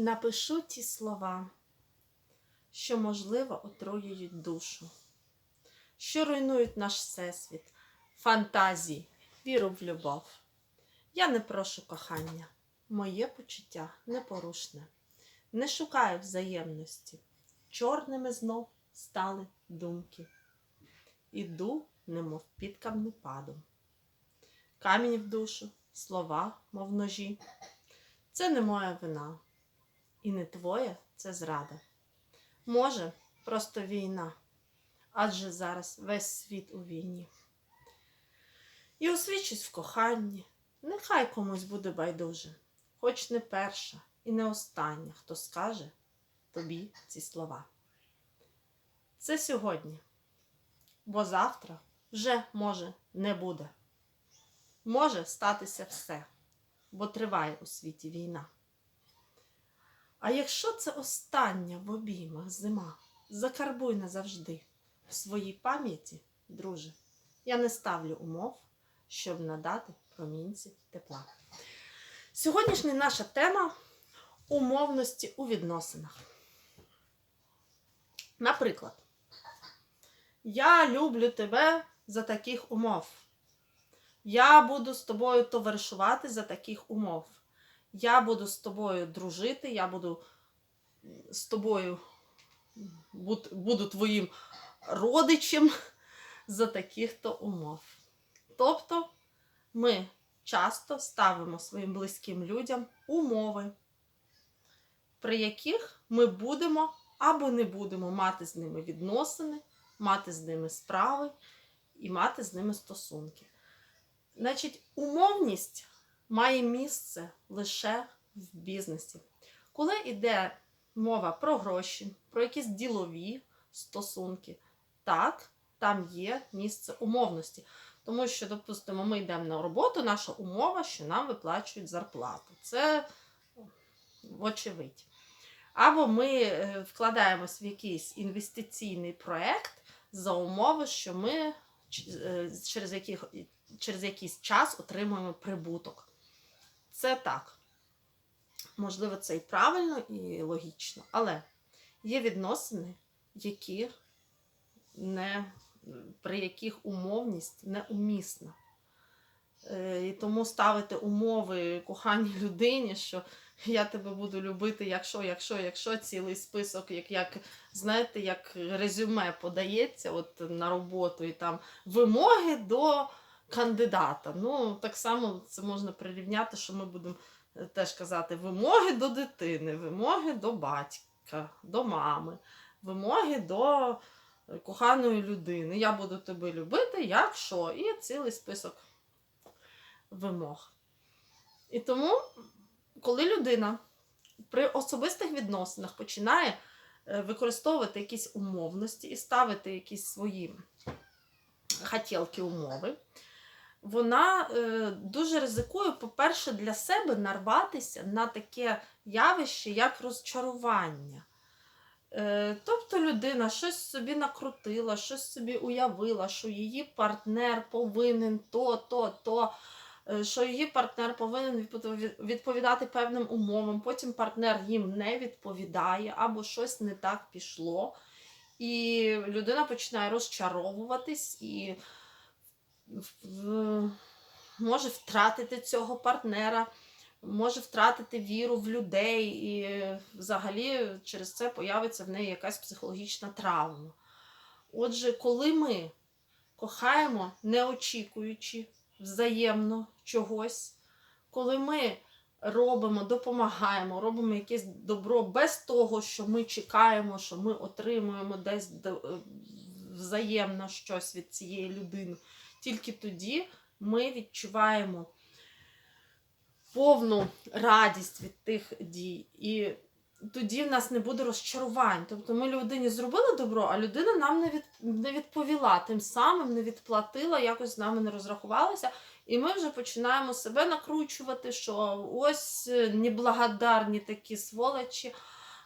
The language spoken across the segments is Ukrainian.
Напишу ті слова, що, можливо, отруюють душу, що руйнують наш всесвіт, фантазії, віру в любов. Я не прошу кохання, моє почуття непорушне, не шукаю взаємності. Чорними знов стали думки. Іду, немов під камнепадом. Камінь в душу, слова, мов ножі. Це не моя вина. І не твоя це зрада. Може, просто війна, адже зараз весь світ у війні. І освічусь в коханні, нехай комусь буде байдуже, хоч не перша і не остання, хто скаже тобі ці слова. Це сьогодні, бо завтра вже може не буде. Може статися все, бо триває у світі війна. А якщо це остання в обіймах зима, закарбуй назавжди в своїй пам'яті, друже, я не ставлю умов, щоб надати промінці тепла. Сьогоднішня наша тема умовності у відносинах. Наприклад, я люблю тебе за таких умов. Я буду з тобою товаришувати за таких умов. Я буду з тобою дружити, я буду з тобою буд- буду твоїм родичем за таких-то умов. Тобто ми часто ставимо своїм близьким людям умови, при яких ми будемо або не будемо мати з ними відносини, мати з ними справи і мати з ними стосунки. Значить, умовність має місце лише в бізнесі. Коли йде мова про гроші, про якісь ділові стосунки, так, там є місце умовності. Тому що, допустимо, ми йдемо на роботу, наша умова, що нам виплачують зарплату. Це очевидь. Або ми е, вкладаємось в якийсь інвестиційний проект за умови, що ми е, через, яких, через якийсь час отримуємо прибуток. Це так. Можливо, це і правильно, і логічно. Але є відносини, які не, при яких умовність неумісна. Е, І тому ставити умови коханій людині, що я тебе буду любити, якщо, якщо, якщо цілий список, як, як знаєте, як резюме подається от на роботу, і там вимоги до кандидата. Ну, так само це можна прирівняти, що ми будемо е, теж казати вимоги до дитини, вимоги до батька, до мами, вимоги до е, коханої людини. Я буду тебе любити, якщо. І цілий список вимог. І тому, коли людина при особистих відносинах починає е, використовувати якісь умовності і ставити якісь свої хотілки умови, вона е, дуже ризикує, по-перше, для себе нарватися на таке явище, як розчарування. Е, тобто людина щось собі накрутила, щось собі уявила, що її партнер повинен то, то, то, е, що її партнер повинен відповідати певним умовам, потім партнер їм не відповідає, або щось не так пішло. І людина починає розчаровуватись і може втратити цього партнера, може втратити віру в людей, і взагалі через це появиться в неї якась психологічна травма. Отже, коли ми кохаємо, не очікуючи взаємно чогось, коли ми робимо, допомагаємо, робимо якесь добро без того, що ми чекаємо, що ми отримуємо десь е, взаємно щось від цієї людини. Тільки тоді ми відчуваємо повну радість від тих дій. І тоді в нас не буде розчарувань. Тобто ми людині зробили добро, а людина нам не, від, не відповіла, тим самим не відплатила, якось з нами не розрахувалася. І ми вже починаємо себе накручувати, що ось е, неблагодарні такі сволочі.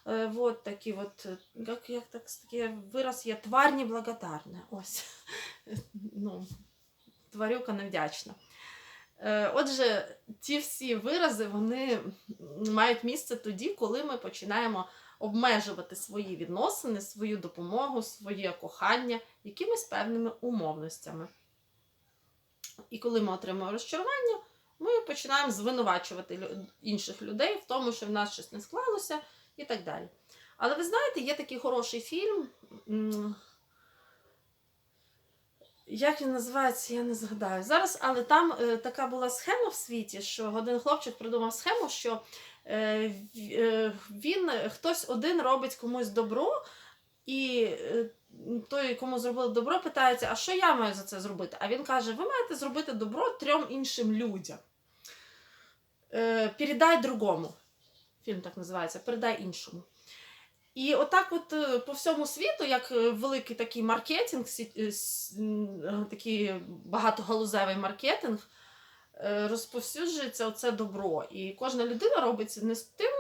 Е, вот такі от, е, як, як так, такий вираз є, тварь неблагодарна. Ось. Ну, тварюка невдячна. Е, Отже, ті всі вирази вони мають місце тоді, коли ми починаємо обмежувати свої відносини, свою допомогу, своє кохання якимись певними умовностями. І коли ми отримуємо розчарування, ми починаємо звинувачувати інших людей в тому, що в нас щось не склалося, і так далі. Але ви знаєте, є такий хороший фільм. Як він називається, я не згадаю зараз, але там е, така була схема в світі, що один хлопчик придумав схему, що е, е, він хтось один робить комусь добро, і е, той, кому зробили добро, питається, а що я маю за це зробити? А він каже: ви маєте зробити добро трьом іншим людям. Е, передай другому. Фільм так називається Передай іншому. І отак, от е, по всьому світу, як е, великий такий маркетинг, е, такий багатогалузевий маркетинг, розповсюджується оце добро. І кожна людина робиться не з тим,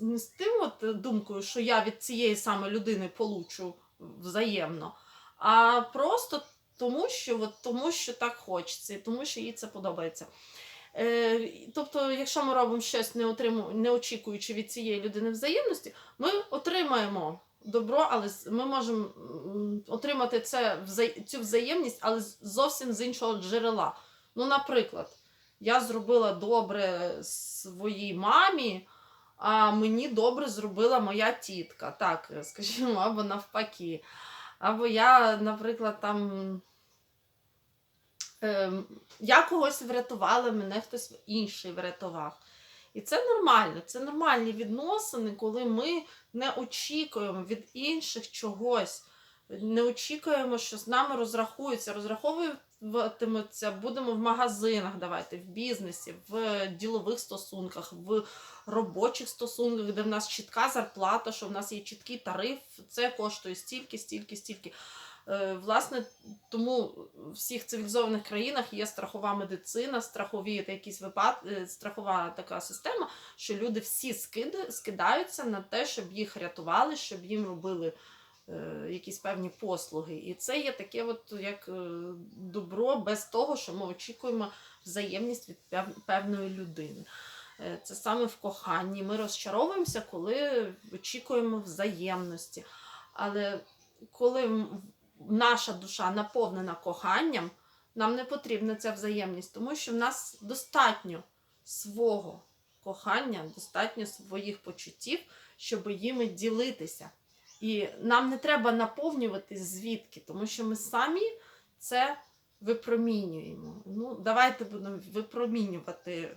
не з тим от думкою, що я від цієї саме людини получу взаємно, а просто тому, що, от, тому, що так хочеться, і тому, що їй це подобається. Е, тобто, якщо ми робимо щось, не, отриму, не очікуючи від цієї людини взаємності, ми отримаємо добро, але ми можемо отримати це, цю взаємність, але зовсім з іншого джерела. Ну, наприклад, я зробила добре своїй мамі, а мені добре зробила моя тітка. Так, скажімо, або навпаки. Або я, наприклад, там. Ем, я когось врятувала, мене хтось інший врятував. І це нормально, це нормальні відносини, коли ми не очікуємо від інших чогось, не очікуємо, що з нами розрахуються, розраховуватимуться, будемо в магазинах, давайте, в бізнесі, в ділових стосунках, в робочих стосунках, де в нас чітка зарплата, що в нас є чіткий тариф, це коштує стільки, стільки, стільки. Е, Власне, тому в всіх цивілізованих країнах є страхова медицина, страхові якісь випад... е, страхова така система, що люди всі скида... скидаються на те, щоб їх рятували, щоб їм робили е, якісь певні послуги. І це є таке, от як добро без того, що ми очікуємо взаємність від певної людини. Це саме в коханні. Ми розчаровуємося, коли очікуємо взаємності. Але коли наша душа наповнена коханням, нам не потрібна ця взаємність, тому що в нас достатньо свого кохання, достатньо своїх почуттів, щоб їми ділитися. І нам не треба наповнювати звідки, тому що ми самі це випромінюємо. Ну, давайте будемо випромінювати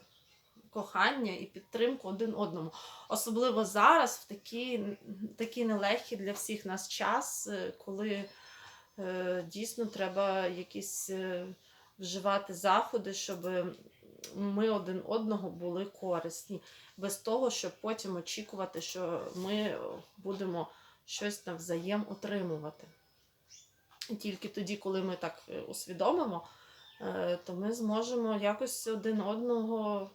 кохання і підтримку один одному. Особливо зараз, в такий, такий нелегкий для всіх нас час, е, коли дійсно треба якісь е, вживати заходи, щоб ми один одного були корисні, без того, щоб потім очікувати, що ми будемо щось навзаєм отримувати. І тільки тоді, коли ми так е, усвідомимо, е, то ми зможемо якось один одного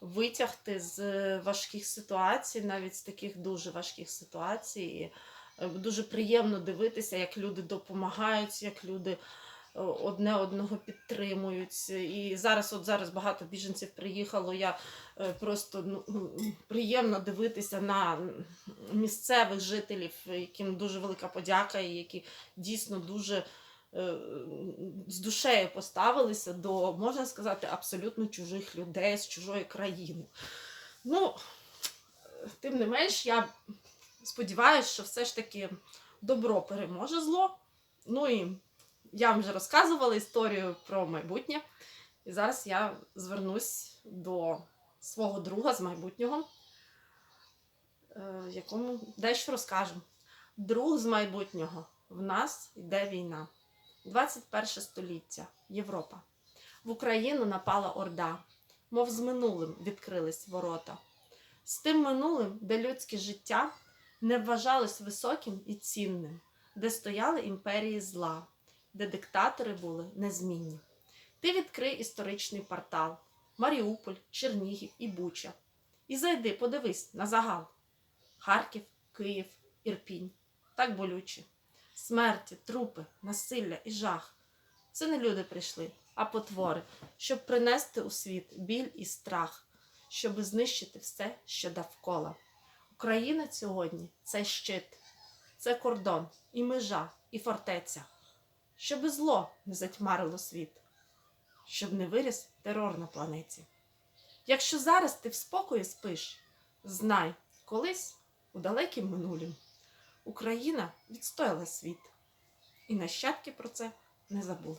витягти з е, важких ситуацій, навіть з таких дуже важких ситуацій. Дуже приємно дивитися, як люди допомагають, як люди е, одне одного підтримують. І зараз, от зараз багато біженців приїхало. Я е, просто ну, приємно дивитися на місцевих жителів, яким дуже велика подяка, і які дійсно дуже е, з душею поставилися до, можна сказати, абсолютно чужих людей з чужої країни. Ну, тим не менш, я сподіваюся, що все ж таки добро переможе зло. Ну і я вам вже розказувала історію про майбутнє. І зараз я звернусь до свого друга з майбутнього, е, якому дещо розкажу. Друг з майбутнього. В нас йде війна. 21 століття. Європа. В Україну напала Орда, мов з минулим відкрились ворота. З тим минулим, де людське життя не вважалось високим і цінним, де стояли імперії зла, де диктатори були незмінні. Ти відкрий історичний портал Маріуполь, Чернігів і Буча. І зайди, подивись на загал. Харків, Київ, Ірпінь. Так болюче. Смерті, трупи, насилля і жах. Це не люди прийшли, а потвори, щоб принести у світ біль і страх, щоб знищити все, що довкола. Україна сьогодні це щит, це кордон, і межа, і фортеця, щоб зло не затьмарило світ, щоб не виріс терор на планеті. Якщо зараз ти в спокої спиш, знай, колись у далекім минулім Україна відстояла світ, і нащадки про це не забули.